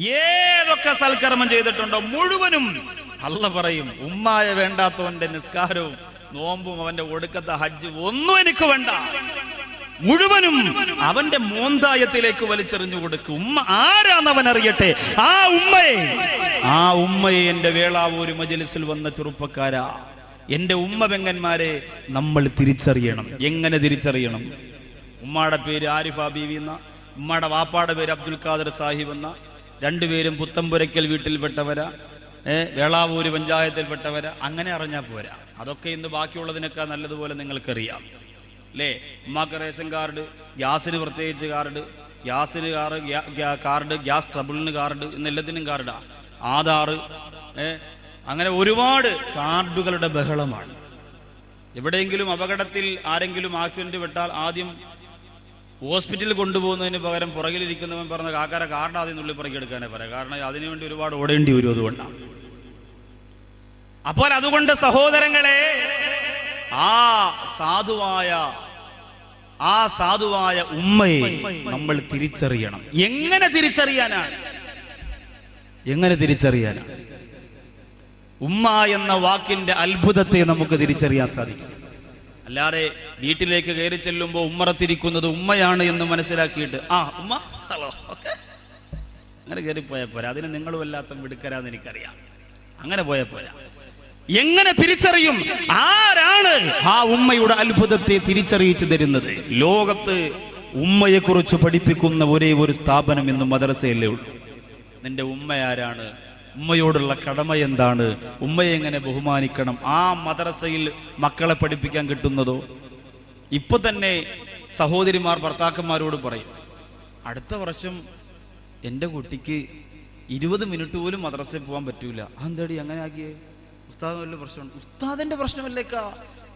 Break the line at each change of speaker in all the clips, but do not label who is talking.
ഏതൊക്കെ സൽക്കർമ്മം ചെയ്തിട്ടുണ്ടോ മുഴുവനും അല്ല പറയും. ഉമ്മായ വേണ്ടാത്തവന്റെ നിസ്കാരവും നോമ്പും അവന്റെ ഒടുക്കത്തെ ഹജ്ജ് ഒന്നും എനിക്ക് വേണ്ട. മുഴുവനും അവന്റെ മോന്തായത്തിലേക്ക് വലിച്ചെറിഞ്ഞു കൊടുക്കും. ഉമ്മ ആരാണവൻ അറിയട്ടെ? ആ ഉമ്മയെ. ആ ഉമ്മയെ എന്റെ വേളാവൂര് മജലിസിൽ വന്ന ചെറുപ്പക്കാരാ. എന്റെ ഉമ്മ പെങ്ങന്മാരെ നമ്മൾ തിരിച്ചറിയണം. എങ്ങനെ തിരിച്ചറിയണം? ഉമ്മാടെ പേര് ആരിഫ ബീവി എന്ന? ഉമ്മാടെ വാപ്പാടെ പേര് അബ്ദുൽ ഖാദർ സാഹിബ് എന്ന? രണ്ടുപേരും പുത്തമ്പുരയ്ക്കൽ വീട്ടിൽപ്പെട്ടവരാ ഏഹ് വേളാവൂര് പഞ്ചായത്തിൽപ്പെട്ടവരാ അങ്ങനെ അറിഞ്ഞാൽ പോരാ. അതൊക്കെ ഇന്ന് ബാക്കിയുള്ളതിനൊക്കെ നല്ലതുപോലെ നിങ്ങൾക്കറിയാം. അല്ലേ ഉമ്മാക്ക് റേഷൻ കാർഡ് ഗ്യാസിന് പ്രത്യേകിച്ച് കാർഡ് ഗ്യാസിന് ഗ്യാ- കാർഡ് ഗ്യാസ് ട്രബിളിന് കാർഡ് എന്നെല്ലാത്തിനും കാർഡാ. ആധാർ അങ്ങനെ ഒരുപാട് കാർഡുകളുടെ ബഹളമാണ്. എവിടെയെങ്കിലും അപകടത്തിൽ ആരെങ്കിലും ആക്സിഡന്റ് വിട്ടാൽ ആദ്യം ഹോസ്പിറ്റലിൽ കൊണ്ടുപോകുന്നതിന് പകരം പുറകിലിരിക്കുന്നവൻ പറഞ്ഞ കാക്കാരെ കാർഡ് ആദ്യം നുള്ളി എടുക്കാനേ പറയാം. കാരണം അതിനുവേണ്ടി ഒരുപാട് ഓടേണ്ടി വരും അതുകൊണ്ടാണ് അപ്പോൾ അതുകൊണ്ട് സഹോദരങ്ങളെ ആ സാധുവായ ആ സാധുവായ ഉമ്മയെ നമ്മൾ തിരിച്ചറിയണം. എങ്ങനെ തിരിച്ചറിയാനാണ് എങ്ങനെ തിരിച്ചറിയാനാണ് ഉമ്മ എന്ന വാക്കിന്റെ അത്ഭുതത്തെ നമുക്ക് തിരിച്ചറിയാൻ സാധിക്കും. അല്ലാതെ വീട്ടിലേക്ക് കയറി ചെല്ലുമ്പോൾ ഉമ്മറത്തിരിക്കുന്നത് ഉമ്മയാണ് എന്ന് മനസ്സിലാക്കിയിട്ട് ആ ഉമ്മ ഹലോ ഓക്കെ. അങ്ങനെ കയറി പോയ പോരാ. അതിന് നിങ്ങൾ വല്ലാത്ത മിടുക്കരാന്ന് എനിക്കറിയാം. അങ്ങനെ പോയാൽ പോരാ. എങ്ങനെ തിരിച്ചറിയും? ആരാണ് ആ ഉമ്മയുടെ അത്ഭുതത്തെ തിരിച്ചറിയിച്ചു തരുന്നത്? ലോകത്ത് ഉമ്മയെക്കുറിച്ച് പഠിപ്പിക്കുന്ന ഒരേ ഒരു സ്ഥാപനം ഇന്ന് മദ്രസയല്ലേ ഉള്ളൂ. നിന്റെ ഉമ്മ ആരാണ് ഉമ്മയോടുള്ള കടമ എന്താണ്? ഉമ്മയെ എങ്ങനെ ബഹുമാനിക്കണം? ആ മദ്രസയിൽ മക്കളെ പഠിപ്പിക്കാൻ കിട്ടുന്നതോ? ഇപ്പൊ തന്നെ സഹോദരിമാർ ഭർത്താക്കന്മാരോട് പറയും അടുത്ത വർഷം എന്റെ കുട്ടിക്ക് ഇരുപത് മിനിറ്റ് പോലും മദ്രസയിൽ പോകാൻ പറ്റൂല. അതെന്താടി അങ്ങനെ ആക്കിയേ? ഉസ്താദ് വല്ല പ്രശ്നമുണ്ട്? ഉസ്താദിന്റെ പ്രശ്നമല്ലേക്കാ?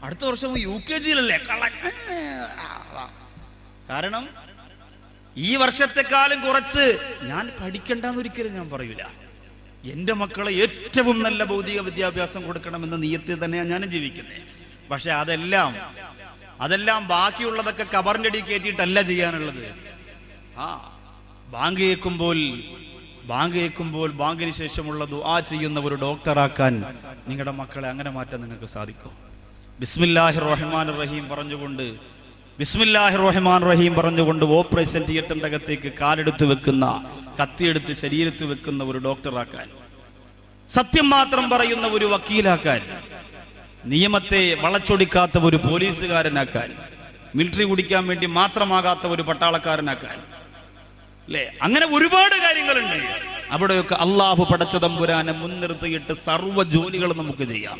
അടുത്ത വർഷം യു കെ ജിയിലല്ലേ? കാരണം ഈ വർഷത്തെക്കാളും കുറച്ച് ഞാൻ പഠിക്കണ്ടെന്നൊരിക്കലും ഞാൻ പറയൂല. എന്റെ മക്കളെ ഏറ്റവും നല്ല ഭൗതിക വിദ്യാഭ്യാസം കൊടുക്കണമെന്ന നീയത്തിൽ തന്നെയാണ് ഞാനും ജീവിക്കുന്നത് പക്ഷെ അതെല്ലാം അതെല്ലാം ബാക്കിയുള്ളതൊക്കെ കബറിന്റെ അടി കയറ്റിയിട്ടല്ല ചെയ്യാനുള്ളത്. ആ ബാങ്ക് കേൾക്കുമ്പോൾ ബാങ്ക് കേൾക്കുമ്പോൾ ബാങ്കിന് ശേഷമുള്ള ദുആ ചെയ്യുന്ന ഒരു ഡോക്ടറാക്കാൻ നിങ്ങളുടെ മക്കളെ അങ്ങനെ മാറ്റാൻ നിങ്ങൾക്ക് സാധിക്കും. ബിസ്മില്ലാഹി റഹ്മാൻ റഹീം പറഞ്ഞുകൊണ്ട് ബിസ്മില്ലാഹി റഹ്മാൻ റഹീം പറഞ്ഞുകൊണ്ട് ഓപ്പറേഷൻ തിയേറ്ററിന്റെ അകത്തേക്ക് കാലെടുത്ത് വെക്കുന്ന കത്തിയെടുത്ത് ശരീരത്ത് വെക്കുന്ന ഒരു ഡോക്ടറാക്കാൻ സത്യം മാത്രം പറയുന്ന ഒരു വക്കീലാക്കാൻ നിയമത്തെ വളച്ചൊടിക്കാത്ത ഒരു പോലീസുകാരനാക്കാൻ മിലിറ്ററി കുടിക്കാൻ വേണ്ടി മാത്രമാകാത്ത ഒരു പട്ടാളക്കാരനാക്കാൻ അല്ലേ? അങ്ങനെ ഒരുപാട് കാര്യങ്ങളുണ്ട്. അവിടെയൊക്കെ അള്ളാഹു പടച്ചതമ്പുരാനെ മുൻനിർത്തിയിട്ട് സർവ ജോലികൾ നമുക്ക് ചെയ്യാം.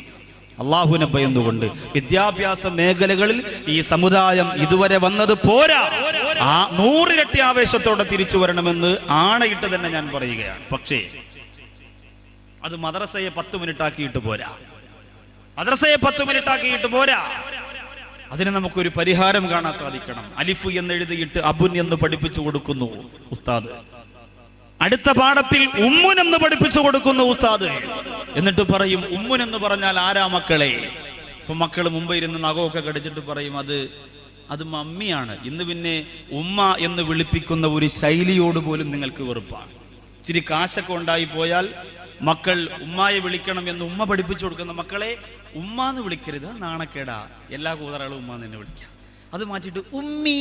അള്ളാഹുവിനെ ഭയന്നുകൊണ്ട് വിദ്യാഭ്യാസ മേഖലകളിൽ ഈ സമുദായം ഇതുവരെ വന്നത് പോരാ. ആ നൂറിരട്ടി ആവേശത്തോടെ തിരിച്ചു വരണമെന്ന് ആണയിട്ട് തന്നെ ഞാൻ പറയുകയാണ്. പക്ഷേ അത് മദ്രസയെ പത്ത് മിനിറ്റ് ആക്കിയിട്ട് പോരാ. മദ്രസയെ പത്ത് മിനിറ്റ് ആക്കിയിട്ട് പോരാ. അതിന് നമുക്കൊരു പരിഹാരം കാണാൻ സാധിക്കണം. അലിഫ് എന്ന് എഴുതിയിട്ട് അബുൻ എന്ന് പഠിപ്പിച്ചു കൊടുക്കുന്നു ഉസ്താദ്. അടുത്ത പാഠത്തിൽ ഉമ്മുൻ എന്ന് പഠിപ്പിച്ചു കൊടുക്കുന്ന ഉസ്താദ്. എന്നിട്ട് പറയും ഉമ്മുൻ എന്ന് പറഞ്ഞാൽ ആരാ മക്കളെ? ഇപ്പൊ മക്കൾ മുമ്പ് ഇരുന്ന് നഖമൊക്കെ കടിച്ചിട്ട് പറയും അത് അത് മമ്മിയാണ്. ഇന്ന് പിന്നെ ഉമ്മ എന്ന് വിളിപ്പിക്കുന്ന ഒരു ശൈലിയോട് പോലും നിങ്ങൾക്ക് വെറുപ്പാണ്. ഇച്ചിരി കാശൊക്കെ ഉണ്ടായി പോയാൽ മക്കൾ ഉമ്മയെ വിളിക്കണം എന്ന് ഉമ്മ പഠിപ്പിച്ചു കൊടുക്കുന്ന മക്കളെ ഉമ്മ എന്ന് വിളിക്കരുത് നാണക്കേടാ. എല്ലാ കൂതറകളും ഉമ്മ എന്ന് തന്നെ വിളിക്കാം. അത് മാറ്റിയിട്ട് ഉമ്മി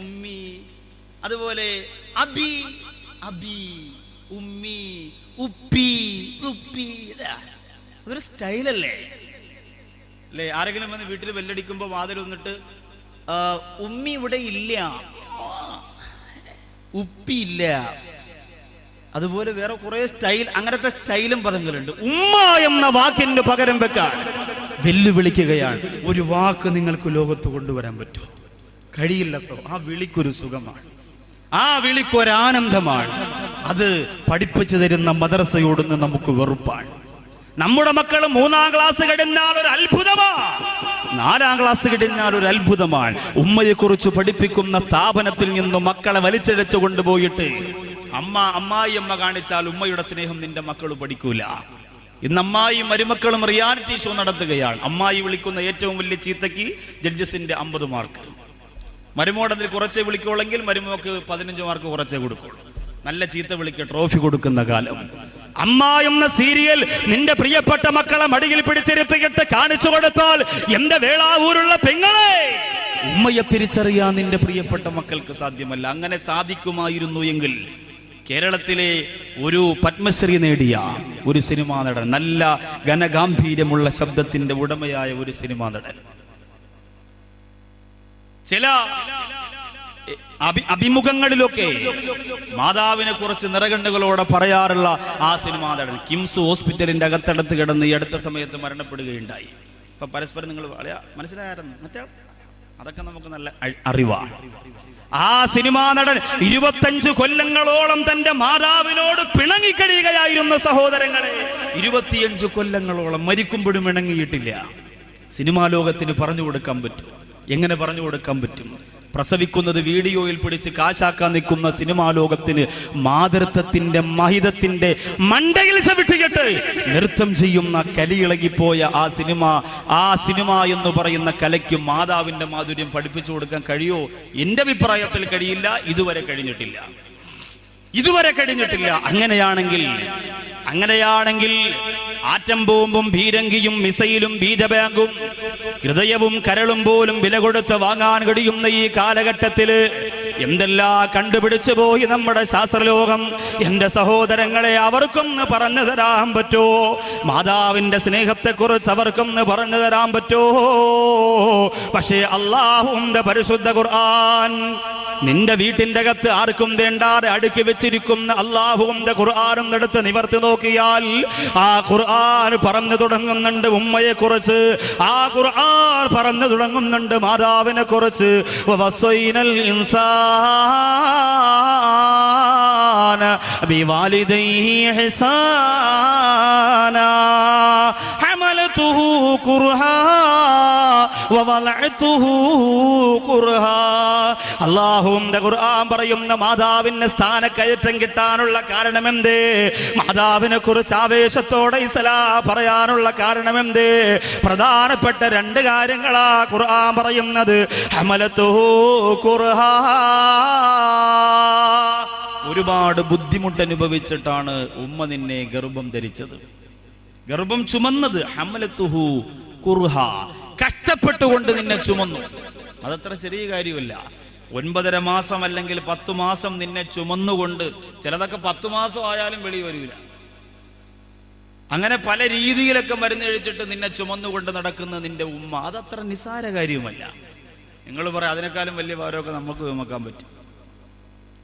ഉമ്മി. അതുപോലെ അബി അബി ഉമ്മി ഉപ്പി ഉപ്പി. അതൊരു സ്റ്റൈലല്ലേ? അല്ലേ? ആരെങ്കിലും വന്ന് വീട്ടിൽ വെല്ലടിക്കുമ്പോ വാതിൽ വന്നിട്ട് ഉമ്മി ഇവിടെ ഇല്ല. ഉപ്പി ഇല്ല. അതുപോലെ വേറെ കുറെ സ്റ്റൈൽ അങ്ങനത്തെ സ്റ്റൈലും പദങ്ങളുണ്ട്. ഉമ്മ എന്ന വാക്കിന് പകരം വെക്കാൻ വെല്ലുവിളിക്കുകയാണ്. ഒരു വാക്ക് നിങ്ങൾക്ക് ലോകത്ത് കൊണ്ടുവരാൻ പറ്റുമോ? കഴിയില്ല സോ ആ വിളിക്കൊരു സുഖമാണ്. ആ വിളിക്കൊരാനന്ദമാണ് അത് പഠിപ്പിച്ചു തരുന്ന മദ്രസയോടുന്ന് നമുക്ക് വെറുപ്പാണ്. നമ്മുടെ മക്കൾ മൂന്നാം ക്ലാസ് കഴിഞ്ഞാൽ ഒരു അത്ഭുതമാണ്. നാലാം ക്ലാസ് കഴിഞ്ഞാൽ ഒരു അത്ഭുതമാണ്. ഉമ്മയെക്കുറിച്ച് പഠിപ്പിക്കുന്ന സ്ഥാപനത്തിൽ നിന്നും മക്കളെ വലിച്ചഴച്ചു കൊണ്ടുപോയിട്ട് അമ്മ അമ്മായി അമ്മ കാണിച്ചാൽ ഉമ്മയുടെ സ്നേഹം നിന്റെ മക്കൾ പഠിക്കൂല. ഇന്ന് അമ്മായിയും മരുമക്കളും റിയാലിറ്റി ഷോ നടത്തുകയാണ്. അമ്മായി വിളിക്കുന്ന ഏറ്റവും വലിയ ചീത്തക്ക് ജഡ്ജസിന്റെ അമ്പത് മാർക്ക് മരുമോട് അതിൽ കുറച്ചേ വിളിക്കുള്ളെങ്കിൽ മരുമോക്ക് പതിനഞ്ച് മാർക്ക് കുറച്ചേ കൊടുക്കുള്ളൂ നല്ല ചീത്ത വിളിക്ക് ട്രോഫി കൊടുക്കുന്ന കാലം. അമ്മ എന്ന സീരിയൽ നിന്റെ പ്രിയപ്പെട്ട മക്കളെ മടിയിൽ പിടിച്ചിരുത്തിയിട്ട് കാണിച്ചു കൊടുത്താൽ എന്റെ വേളാവൂരുള്ള പെങ്ങളെ! ഉമ്മയെ തിരിച്ചറിയാൻ നിന്റെ പ്രിയപ്പെട്ട മക്കൾക്ക് സാധ്യമല്ല. അങ്ങനെ സാധിക്കുമായിരുന്നു എങ്കിൽ കേരളത്തിലെ ഒരു പത്മശ്രീ നേടിയ ഒരു സിനിമാ നടൻ നല്ല ഘനഗാംഭീര്യമുള്ള ശബ്ദത്തിന്റെ ഉടമയായ ഒരു സിനിമാ നടൻ. ചില അഭി അഭിമുഖങ്ങളിലൊക്കെ മാതാവിനെ കുറിച്ച് നിറകണ്ണുകളോടെ പറയാറുള്ള ആ സിനിമാ കിംസ് ഹോസ്പിറ്റലിന്റെ അകത്തടത്ത് കിടന്ന് ഈ അടുത്ത സമയത്ത് മരണപ്പെടുകയുണ്ടായി. ഇപ്പൊ പരസ്പരം നിങ്ങൾ മനസ്സിലായിരുന്നു മറ്റേ അതൊക്കെ നമുക്ക് നല്ല അറിവാണ്. ആ സിനിമാ നടൻ ഇരുപത്തഞ്ച് കൊല്ലങ്ങളോളം തന്റെ മാതാവിനോട് പിണങ്ങിക്കഴിയുകയായിരുന്ന സഹോദരങ്ങളെ ഇരുപത്തിയഞ്ച് കൊല്ലങ്ങളോളം മരിക്കുമ്പോഴും ഇണങ്ങിയിട്ടില്ല. സിനിമാ ലോകത്തിന് പറഞ്ഞു കൊടുക്കാൻ പറ്റും. എങ്ങനെ പറഞ്ഞു കൊടുക്കാൻ പറ്റും? പ്രസവിക്കുന്നത് വീഡിയോയിൽ പിടിച്ച് കാശാക്കാൻ നിൽക്കുന്ന സിനിമാ ലോകത്തിന് മാതൃത്വത്തിന്റെ മഹിതത്തിന്റെ മണ്ടയിൽ ചവിട്ടിയിട്ട് നൃത്തം ചെയ്യുന്ന കലിയിളകിപ്പോയ ആ സിനിമ ആ സിനിമ എന്ന് പറയുന്ന കലയ്ക്ക് മാതാവിന്റെ മാധുര്യം പഠിപ്പിച്ചു കൊടുക്കാൻ കഴിയോ? എന്റെ അഭിപ്രായത്തിൽ കഴിയില്ല ഇതുവരെ കഴിഞ്ഞിട്ടില്ല. ഇതുവരെ കഴിഞ്ഞിട്ടില്ല. അങ്ങനെയാണെങ്കിൽ അങ്ങനെയാണെങ്കിൽ ആറ്റം ബോംബും ഭീരങ്കിയും മിസൈലും ബീജബാങ്കും ഹൃദയവും കരളും പോലും വില കൊടുത്ത് വാങ്ങാൻ കഴിയുന്ന ഈ കാലഘട്ടത്തിൽ എന്തെല്ലാം കണ്ടുപിടിച്ചു പോയി നമ്മുടെ ശാസ്ത്രലോകം? എന്റെ സഹോദരങ്ങളെ അവർക്കൊന്ന് പറഞ്ഞു തരാൻ പറ്റോ? മാതാവിന്റെ സ്നേഹത്തെക്കുറിച്ച് അവർക്കൊന്ന് പറഞ്ഞു തരാൻ പറ്റോ? പക്ഷേ അള്ളാഹുന്റെ പരിശുദ്ധ ഖുർആൻ നിന്റെ വീട്ടിന്റെ അകത്ത് ആർക്കും വേണ്ടാതെ അടുക്കി വെച്ചിരിക്കുന്ന അള്ളാഹുവിന്റെ ഖുർആാനും എടുത്ത് നിവർത്തി നോക്കിയാൽ ആ ഖുർആൻ പറഞ്ഞു തുടങ്ങുന്നുണ്ട് ഉമ്മയെ കുറിച്ച്. ആ ഖുർആൻ പറഞ്ഞു തുടങ്ങുന്നുണ്ട് മാതാവിനെ കുറിച്ച്. വസൈനൽ ഇൻസാന ബിവാലിദൈഹി ഇഹ്സാനാ حملته كرها ووضعته كرها അള്ളാഹുവിന്റെ ഖുർആൻ പറയുന്ന മാതാവിന് സ്ഥാനക്കയറ്റം കിട്ടാനുള്ള കാരണമെന്ത് മാതാവിനെ കുറിച്ച് ആവേശത്തോടെ ഇസലാ പറയാനുള്ള കാരണമെന്ത് പ്രധാനപ്പെട്ട രണ്ട് കാര്യങ്ങളാ ഖുർആൻ പറയുന്നത് ഹമലത്തോ കുർഹാ ഒരുപാട് ബുദ്ധിമുട്ട് അനുഭവിച്ചിട്ടാണ് ഉമ്മ നിന്നെ ഗർഭം ധരിച്ചത്. ഗർഭം ചുമന്നത് ഹമലത്തുഹു കുർഹ. കഷ്ടപ്പെട്ടുകൊണ്ട് നിന്നെ ചുമന്നു. അതത്ര ചെറിയ കാര്യമല്ല. ഒൻപതര മാസം അല്ലെങ്കിൽ പത്തു മാസം നിന്നെ ചുമന്നുകൊണ്ട് ചിലതൊക്കെ പത്തു മാസം ആയാലും വെളി വരില്ല അങ്ങനെ പല രീതിയിലൊക്കെ മരുന്ന് കഴിച്ചിട്ട് നിന്നെ ചുമന്നുകൊണ്ട് നടക്കുന്ന നിന്റെ ഉമ്മ അതത്ര നിസാര കാര്യവുമല്ല നിങ്ങൾ പറയാം അതിനേക്കാളും വലിയ ഭാരമൊക്കെ നമുക്ക് ചുമക്കാൻ പറ്റും.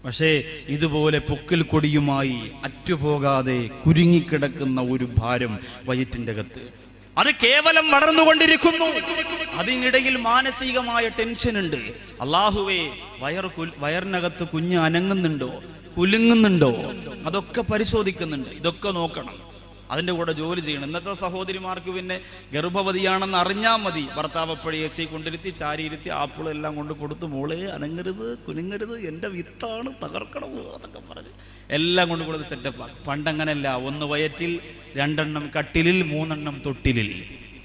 പക്ഷേ ഇതുപോലെ പൊക്കിൽ കൊടിയുമായി അറ്റുപോകാതെ കുരുങ്ങിക്കിടക്കുന്ന ഒരു ഭാരം വയറ്റിന്റെ അകത്ത്. അത് കേവലം വളർന്നുകൊണ്ടിരിക്കുന്നു. അതിനിടയിൽ മാനസികമായ ടെൻഷൻ ഉണ്ട്. അള്ളാഹുവേ വയർ വയറിനകത്ത് കുഞ്ഞ് അനങ്ങുന്നുണ്ടോ? കുലുങ്ങുന്നുണ്ടോ? അതൊക്കെ പരിശോധിക്കുന്നുണ്ട്. ഇതൊക്കെ നോക്കണം. അതിന്റെ കൂടെ ജോലി ചെയ്യണം. ഇന്നത്തെ സഹോദരിമാർക്ക് പിന്നെ ഗർഭവതിയാണെന്ന് അറിഞ്ഞാൽ മതി. ഭർത്താവ് എപ്പോഴും എ സി കൊണ്ടിരുത്തി ചാരിയിരുത്തി ആപ്പിൾ എല്ലാം കൊണ്ട് കൊടുത്ത് മോളെ അനങ്ങരുത് കുനുങ്ങരുത് എന്റെ വിത്താണ് തകർക്കണം അതൊക്കെ പറഞ്ഞ് എല്ലാം കൊണ്ട് കൊടുത്ത് സെറ്റപ്പാണ് പണ്ടങ്ങനല്ല. ഒന്ന് വയറ്റിൽ രണ്ടെണ്ണം കട്ടിലിൽ മൂന്നെണ്ണം തൊട്ടിലിൽ.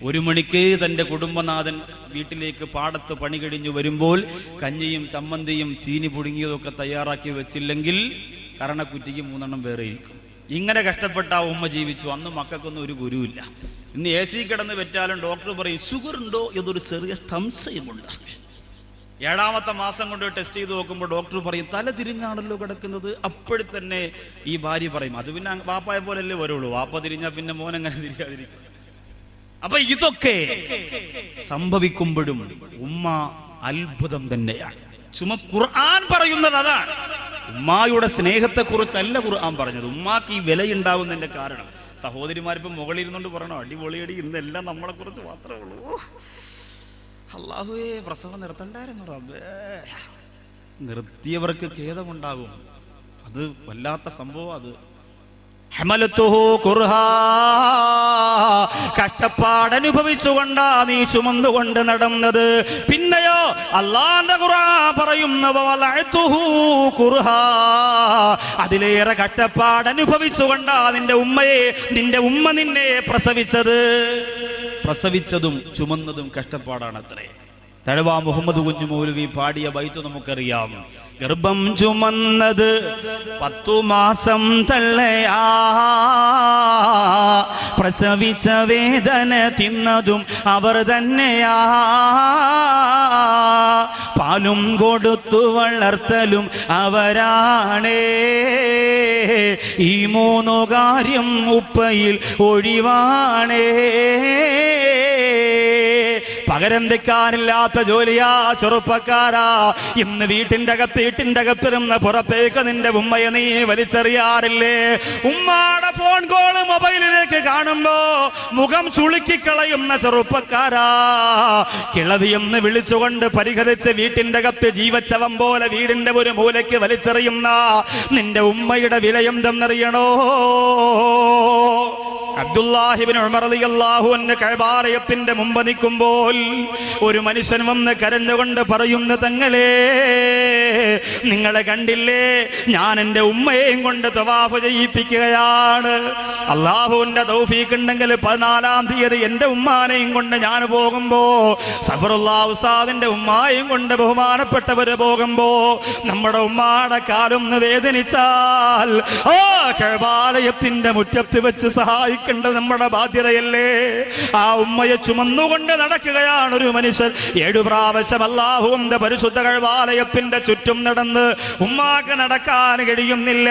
ഒരു മണിക്ക് തന്റെ കുടുംബനാഥൻ വീട്ടിലേക്ക് പാടത്ത് പണി കഴിഞ്ഞു വരുമ്പോൾ കഞ്ഞിയും ചമ്മന്തിയും ചീനി പുടുങ്ങിയതൊക്കെ തയ്യാറാക്കി വെച്ചില്ലെങ്കിൽ കരണക്കുറ്റിക്ക് മൂന്നെണ്ണം വേറെ ഇരിക്കും. ഇങ്ങനെ കഷ്ടപ്പെട്ട ആ ഉമ്മ ജീവിച്ചു. അന്ന് മക്കൾക്കൊന്നും ഒരു ഗുരുവില്ല. ഇന്ന് എ സി കിടന്ന് വെറ്റാലും ഡോക്ടർ പറയും ഷുഗർ ഉണ്ടോ എന്നൊരു ചെറിയ സംശയമുണ്ട് ഏഴാമത്തെ മാസം കൊണ്ട് ടെസ്റ്റ് ചെയ്ത് നോക്കുമ്പോൾ ഡോക്ടർ പറയും തല തിരിഞ്ഞാണല്ലോ കിടക്കുന്നത്. അപ്പോഴത്തന്നെ ഈ ഭാര്യ പറയും അത് പിന്നെ വാപ്പായെ പോലല്ലേ വരുള്ളൂ. വാപ്പ തിരിഞ്ഞാൽ പിന്നെ മോൻ എങ്ങനെ തിരിയാതിരിക്കും. അപ്പൊ ഇതൊക്കെ സംഭവിക്കുമ്പോഴും ഉമ്മ അത്ഭുതം തന്നെയാണ്. ചുമ ഖുർആൻ പറയുന്നത് അതാണ്. ഉമ്മായുടെ സ്നേഹത്തെ കുറിച്ചല്ല ഖുർആൻ പറഞ്ഞത്. ഉമ്മാക്ക് ഈ വിലയുണ്ടാവുന്നതിന്റെ കാരണം. സഹോദരിമാരിപ്പം മുകളിരുന്നുകൊണ്ട് പറയണോ അടിപൊളിയടി ഇന്നെല്ലാം നമ്മളെ കുറിച്ച് മാത്രമേ ഉള്ളൂ. അള്ളാഹുവേ പ്രസവം നിർത്തണ്ടായിരുന്നു റബ്ബേ. നിർത്തിയവർക്ക് ഖേദമുണ്ടാകും. അത് വല്ലാത്ത സംഭവം അത്. കഷ്ടപ്പാട് അനുഭവിച്ചുകൊണ്ടാ നീ ചുമന്നുകൊണ്ട് നടന്നത്. പിന്നെയോ അള്ളാന്റെ ഖുറാ പറയുന്ന. അതിലേറെ കഷ്ടപ്പാട് അനുഭവിച്ചുകൊണ്ടാ നിന്റെ ഉമ്മയെ നിന്റെ ഉമ്മ നിന്നെ പ്രസവിച്ചത്. പ്രസവിച്ചതും ചുമന്നതും കഷ്ടപ്പാടാണ് അത്രേ തഴവ മുഹമ്മദ് കുഞ്ഞു മൗലവി പാടിയ ബൈത്ത് നമുക്കറിയാം. ഗർഭം ചുമന്നത് പത്തു മാസം തള്ളയാ. പ്രസവിച്ച വേദന തിന്നതും അവർ തന്നെയാ. പാലും കൊടുത്തു വളർത്തലും അവരാണേ. ഈ മൂന്നു കാര്യം ഉപ്പയിൽ ഒഴിവാണേ. പകരം വെക്കാനില്ലാത്ത ജോലിയാ ചെറുപ്പക്കാരാ. ഇന്ന് വീട്ടിന്റെ അകത്ത് വീട്ടിന്റെ അകത്തിരുന്ന് പുറത്തേക്ക് നിന്റെ ഉമ്മയെ നീ വലിച്ചെറിയാറില്ലേ? ഉമ്മാടെ ഫോൺ കോൾ മൊബൈലിലേക്ക് കാണുമ്പോ മുഖം ചുളുക്കിക്കളയുന്ന ചെറുപ്പക്കാരാ. കിളവിയെന്ന് വിളിച്ചുകൊണ്ട് പരിഹരിച്ച് വീട്ടിന്റെ അകത്ത് ജീവച്ചവം പോലെ വീടിന്റെ ഒരു മൂലയ്ക്ക് വലിച്ചെറിയുന്ന നിന്റെ ഉമ്മയുടെ വില എന്തെന്നറിയണോ അബ്ദുല്ലാഹിബിൻ മുമ്പ് നിൽക്കുമ്പോൾ ഒരു മനുഷ്യൻ വന്ന് കരഞ്ഞുകൊണ്ട് പറയുന്നു തങ്ങളെ നിങ്ങളെ കണ്ടില്ലേ? ഞാൻ എന്റെ ഉമ്മയെയും കൊണ്ട് തവാഫ് ചെയ്യിപ്പിക്കുകയാണ്. അള്ളാഹുവിന്റെ തൗഫീഖ് ഉണ്ടെങ്കിൽ പതിനാലാം തീയതി എന്റെ ഉമ്മാനെയും കൊണ്ട് ഞാൻ പോകുമ്പോ സബറുല്ലാ ഉസ്താദിന്റെ ഉമ്മായും കൊണ്ട് ബഹുമാനപ്പെട്ടവര് പോകുമ്പോ നമ്മുടെ ഉമ്മാടെ കാലൊന്ന് വേദനിച്ചാൽ ആ കഴബാലയത്തിന്റെ മുറ്റത്ത് വെച്ച് സഹായിക്കേണ്ടത് നമ്മുടെ ബാധ്യതയല്ലേ? ആ ഉമ്മയെ ചുമന്നുകൊണ്ട് നടക്കുകയാണ് ഒരു മനുഷ്യൻ. ഏഴു പ്രാവശ്യം അല്ലാഹുവിന്റെ പരിശുദ്ധ കഴിവാലയത്തിന്റെ ചുറ്റും നടന്ന് ഉമ്മാക്ക് നടക്കാൻ കഴിയുന്നില്ല.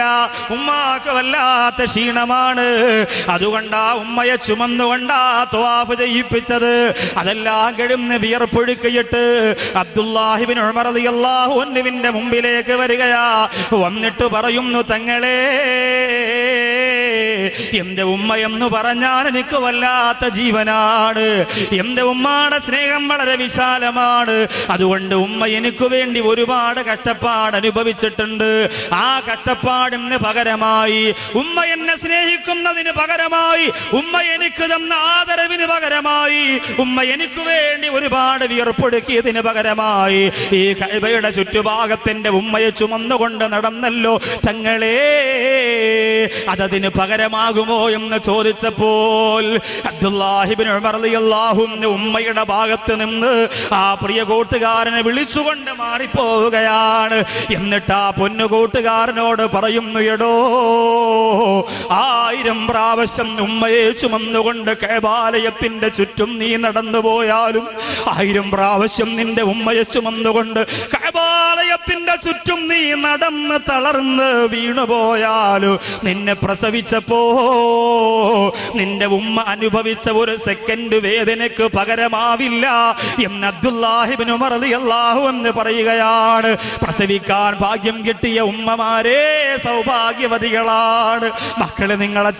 ഉമ്മാക്ക് വല്ലാത്ത ക്ഷീണമാണ്. അതുകൊണ്ട് ഉമ്മയെ ചുമന്നുകൊണ്ടാ ത്വാഫ് ചെയ്യിപ്പിച്ചത്. അതെല്ലാം കഴിഞ്ഞ് വിയർപ്പൊഴുക്കിയിട്ട് അബ്ദുല്ലാഹിബിൻ അൻഹുവിന്റെ മുമ്പിലേക്ക് വരികയാ. വന്നിട്ട് പറയുന്നു തങ്ങളെ എന്റെ ഉമ്മ പറഞ്ഞാൽ എനിക്ക് വല്ലാത്ത ജീവനാണ്. എന്റെ ഉമ്മയുടെ സ്നേഹം വളരെ വിശാലമാണ്. അതുകൊണ്ട് ഉമ്മ എനിക്ക് വേണ്ടി ഒരുപാട് കഷ്ടപ്പാട് അനുഭവിച്ചിട്ടുണ്ട്. ആ കഷ്ടപ്പാടിന് പകരമായി ഉമ്മ എന്നെ സ്നേഹിക്കുന്നതിന് പകരമായി ഉമ്മ എനിക്ക് തന്ന ആദരവിന് പകരമായി ഉമ്മ എനിക്ക് വേണ്ടി ഒരുപാട് വിയർപ്പൊടുക്കിയതിന് പകരമായി ഈ കഴിവയുടെ ചുറ്റുഭാഗത്തിന്റെ ഉമ്മയെ ചുമന്നുകൊണ്ട് നടന്നല്ലോ തങ്ങളെ. അതതിന് പകരമാകുമോ എന്ന് ചോദിച്ചപ്പോൾ ഉമ്മയുടെ ഭാഗത്ത് നിന്ന് ആ പ്രിയ കൂട്ടുകാരനെ വിളിച്ചുകൊണ്ട് മാറിപ്പോവുകയാണ്. എന്നിട്ട് ആ പൊന്നു കൂട്ടുകാരനോട് പറയുന്നു എടോ ആയിരം പ്രാവശ്യം ഉമ്മയെ ചുമന്നുകൊണ്ട് കേബാലയത്തിന്റെ ചുറ്റും നീ നടന്നു പോയാലും ആയിരം പ്രാവശ്യം നിന്റെ ഉമ്മയെ ചുമന്നുകൊണ്ട് കേബാലയത്തിന്റെ ചുറ്റും നീ നടന്ന് തളർന്ന് വീണുപോയാലു നിന്നെ പ്രസവിച്ചപ്പോ നിന്റെ ഉമ്മ അനുഭവിച്ച ഒരു സെക്കൻഡ് വേദനയ്ക്ക് പകരമാവില്ല എന്ന് അബ്ദുല്ലാഹിബിന് ഉമർ റളിയല്ലാഹു എന്ന് പറയുകയാണ്. പ്രസവിക്കാൻ ഭാഗ്യം കിട്ടിയ ഉമ്മമാരെ സൗഭാഗ്യവതികളാണ്. മക്കളെ നിങ്ങളെ